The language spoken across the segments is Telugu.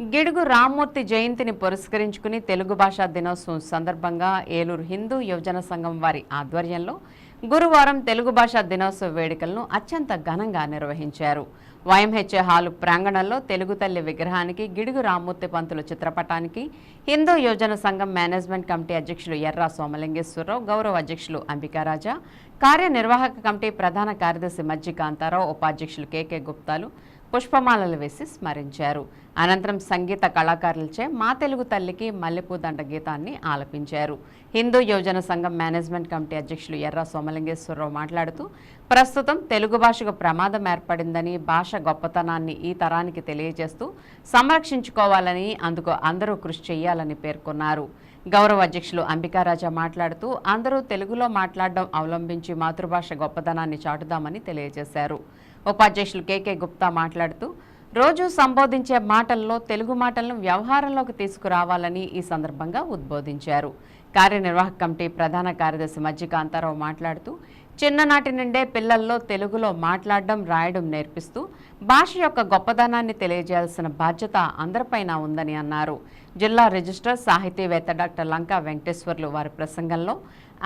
గిడుగు రామ్మూర్తి జయంతిని పురస్కరించుకుని తెలుగు భాషా దినోత్సవం సందర్భంగా ఏలూరు హిందూ యువజన సంఘం వారి ఆధ్వర్యంలో గురువారం తెలుగు భాషా దినోత్సవ వేడుకలను అత్యంత ఘనంగా నిర్వహించారు. వైఎంహెచ్ఏ హాలు ప్రాంగణంలో తెలుగు తల్లి విగ్రహానికి గిడుగు రామ్మూర్తి పంతులు చిత్రపటానికి హిందూ యువజన సంఘం మేనేజ్మెంట్ కమిటీ అధ్యక్షులు ఎర్రా సోమలింగేశ్వరరావు గౌరవ అధ్యక్షులు అంబికారాజా కార్యనిర్వాహక కమిటీ ప్రధాన కార్యదర్శి మజ్జి కాంతారావు ఉపాధ్యక్షులు కేకే గుప్తాలు పుష్పమాలలు వేసి స్మరించారు. అనంతరం సంగీత కళాకారులచే మా తెలుగు తల్లికి మల్లెపూదండ గీతాన్ని ఆలపించారు. హిందూ యువజన సంఘం మేనేజ్మెంట్ కమిటీ అధ్యక్షులు ఎర్ర సోమలింగేశ్వరరావు మాట్లాడుతూ ప్రస్తుతం తెలుగు భాషకు ప్రమాదం ఏర్పడిందని భాష గొప్పతనాన్ని ఈ తరానికి తెలియజేస్తూ సంరక్షించుకోవాలని అందుకు అందరూ కృషి చేయాలని పేర్కొన్నారు. గౌరవ అధ్యక్షులు అంబికారాజా మాట్లాడుతూ అందరూ తెలుగులో మాట్లాడడం అవలంబించి మాతృభాష గొప్పతనాన్ని చాటుదామని తెలియజేశారు. ఉపాధ్యక్షులు కేకే గుప్తా మాట్లాడుతూ రోజు సంబోధించే మాటల్లో తెలుగు మాటలను వ్యవహారంలోకి తీసుకురావాలని ఈ సందర్భంగా ఉద్బోధించారు. కార్యనిర్వాహక కమిటీ ప్రధాన కార్యదర్శి మజ్జికాంతారావు మాట్లాడుతూ చిన్ననాటి నుండే పిల్లల్లో తెలుగులో మాట్లాడడం రాయడం నేర్పిస్తూ భాష యొక్క గొప్పదనాన్ని తెలియజేయాల్సిన బాధ్యత అందరిపైన ఉందని అన్నారు. జిల్లా రిజిస్ట్రార్ సాహితీవేత్త డాక్టర్ లంకా వెంకటేశ్వర్లు వారి ప్రసంగంలో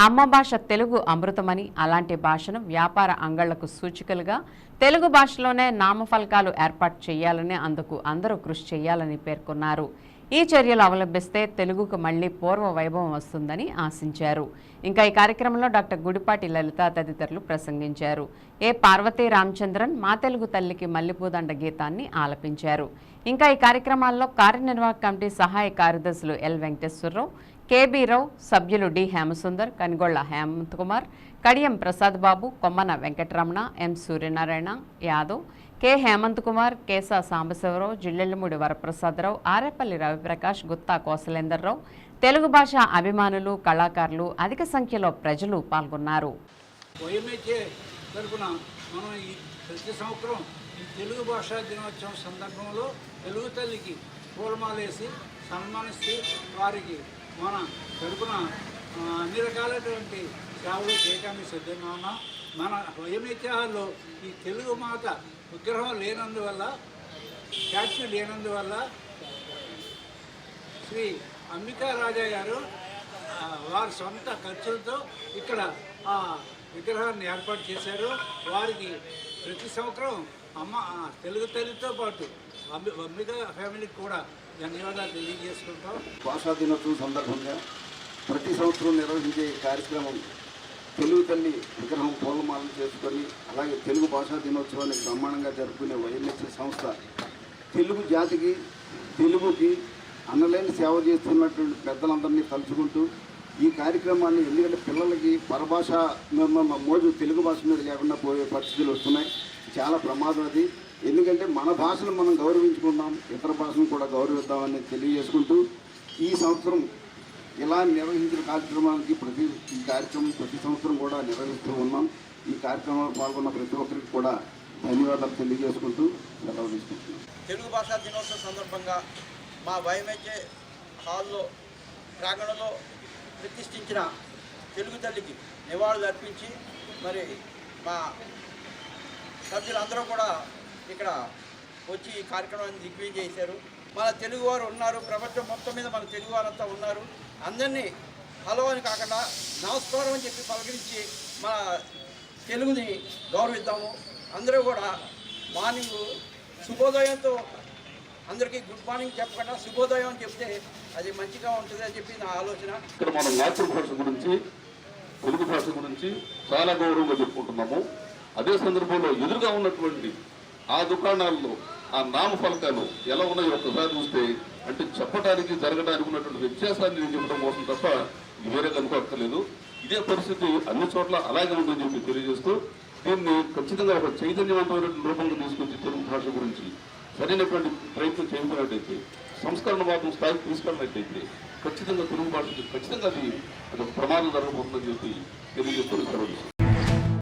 అమ్మ భాష తెలుగు అమృతమని అలాంటి భాషను వ్యాపార అంగళ్ళకు సూచికలుగా తెలుగు భాషలోనే నామఫలకాలు ఏర్పాటు చేయాలని అందుకు అందరూ కృషి చేయాలని పేర్కొన్నారు. ఈ చర్యలు అవలంబిస్తే తెలుగుకు మళ్ళీ పూర్వ వైభవం వస్తుందని ఆశించారు. ఇంకా ఈ కార్యక్రమంలో డాక్టర్ గుడిపాటి లలిత తదితరులు ప్రసంగించారు. ఏ పార్వతీ రామచంద్రన్ మా తెలుగు తల్లికి మల్లెపూదండ గీతాన్ని ఆలపించారు. ఇంకా ఈ కార్యక్రమాల్లో కార్యనిర్వాహక కమిటీ సహాయ కార్యదర్శులు ఎల్ వెంకటేశ్వరరావు కేబీ రావు సభ్యులు D Hemasundar Kanigolla Hemanth Kumar Kadiyam Prasad Babu Kommana Venkataramana M Suryanarayana Yadav K. Hemanth Kumar Kesa Sambasivarao Jillellamudi Varaprasad Rao Arepalli Ravi Prakash Gutta కోసలేందర్రావు Telugu భాష అభిమానులు కళాకారులు అధిక సంఖ్యలో ప్రజలు పాల్గొన్నారు. మనం ఈ ప్రతి సంవత్సరం ఈ తెలుగు భాషా దినోత్సవం సందర్భంలో తెలుగు తల్లికి పూలమాలేసి సన్మానిస్తూ వారికి మన తరపున అన్ని రకాలైనటువంటి సేవలు చేయడానికి సిద్ధంగా ఉన్నాం. మన వైఎంహెచ్ఆర్లో ఈ తెలుగు మాత విగ్రహం లేనందువల్ల స్టాచ్యూ లేనందువల్ల శ్రీ అంబికా రాజా గారు వారి సొంత ఖర్చులతో ఇక్కడ ఆ విగ్రహాన్ని ఏర్పాటు చేశారు. వారికి ప్రతి సంవత్సరం అమ్మ ఆ, తెలుగు తల్లితో పాటు అంబికా ఫ్యామిలీకి కూడా ధన్యవాదాలు తెలియజేసుకుంటాం. భాషా దినోత్సవం సందర్భంగా ప్రతి సంవత్సరం నిర్వహించే కార్యక్రమం తెలుగు తల్లి విగ్రహం పూలమాలను చేసుకొని అలాగే తెలుగు భాషా దినోత్సవాన్ని బ్రహ్మాండంగా జరుపుకునే వైఎంఎస్సీ సంస్థ తెలుగు జాతికి తెలుగుకి అన్నలేని సేవ చేస్తున్నటువంటి పెద్దలందరినీ తలుచుకుంటూ ఈ కార్యక్రమాన్ని ఎందుకంటే పిల్లలకి పరభాష మీద మోజు తెలుగు భాష మీద లేకుండా పోయే పరిస్థితులు వస్తున్నాయి. చాలా ప్రమాదం అది. ఎందుకంటే మన భాషను మనం గౌరవించుకుందాం ఇతర భాషను కూడా గౌరవిద్దామని తెలియజేసుకుంటూ ఈ సంవత్సరం ఇలా నిర్వహించిన కార్యక్రమానికి ప్రతి ఈ కార్యక్రమం ప్రతి సంవత్సరం కూడా నిర్వహిస్తూ ఉన్నాం. ఈ కార్యక్రమంలో పాల్గొన్న ప్రతి ఒక్కరికి కూడా ధన్యవాదాలు తెలియజేసుకుంటూ సెలవు తీసుకుంటున్నాం. తెలుగు భాషా దినోత్సవం సందర్భంగా మా వైఎంహెచ్ఏ హాల్లో ప్రాంగణంలో ప్రతిష్ఠించిన తెలుగు తల్లికి నివాళులు అర్పించి మరి మా సభ్యులందరూ కూడా ఇక్కడ వచ్చి ఈ కార్యక్రమాన్ని దిగ్విజయం చేశారు. మన తెలుగువారు ఉన్నారు ప్రపంచం మొత్తం మీద మన తెలుగువారంతా ఉన్నారు. అందరినీ హలో అని కాకుండా నమస్కారం అని చెప్పి పలకరించి మన తెలుగుని గౌరవిద్దాము. అందరూ కూడా మార్నింగ్ శుభోదయంతో అందరికీ గుడ్ మార్నింగ్ చెప్పకుండా శుభోదయం అని చెప్తే అది మంచిగా ఉంటుంది అని చెప్పి నా ఆలోచన. ఇక్కడ మనం మాతృభాష గురించి తెలుగు భాష గురించి చాలా గౌరవంగా చెప్పుకుంటున్నాము. అదే సందర్భంలో ఎదురుగా ఉన్నటువంటి ఆ దుకాణాల్లో ఆ నామ ఫలకాలు ఎలా ఉన్నాయో ఒక్కసారి చూస్తే అంటే చెప్పడానికి జరగడానికి ఉన్నటువంటి వ్యత్యాసాన్ని నేను చెప్పడం కోసం తప్ప వేరే కనుకోక్కర్లేదు. ఇదే పరిస్థితి అన్ని చోట్ల అలాగే ఉందని చెప్పి తెలియజేస్తూ దీన్ని ఖచ్చితంగా ఒక చైతన్యవంతమైన రూపంలో తీసుకొచ్చి తెలుగు భాష గురించి సరైనటువంటి ప్రయత్నం చేయకున్నట్టయితే సంస్కరణ మాత్రం స్థాయికి తీసుకెళ్ళినట్టయితే ఖచ్చితంగా తెలుగు భాష ఖచ్చితంగా అది అది ప్రమాదం జరగబోతుందని చెప్పి తెలియజేస్తూ సెలవు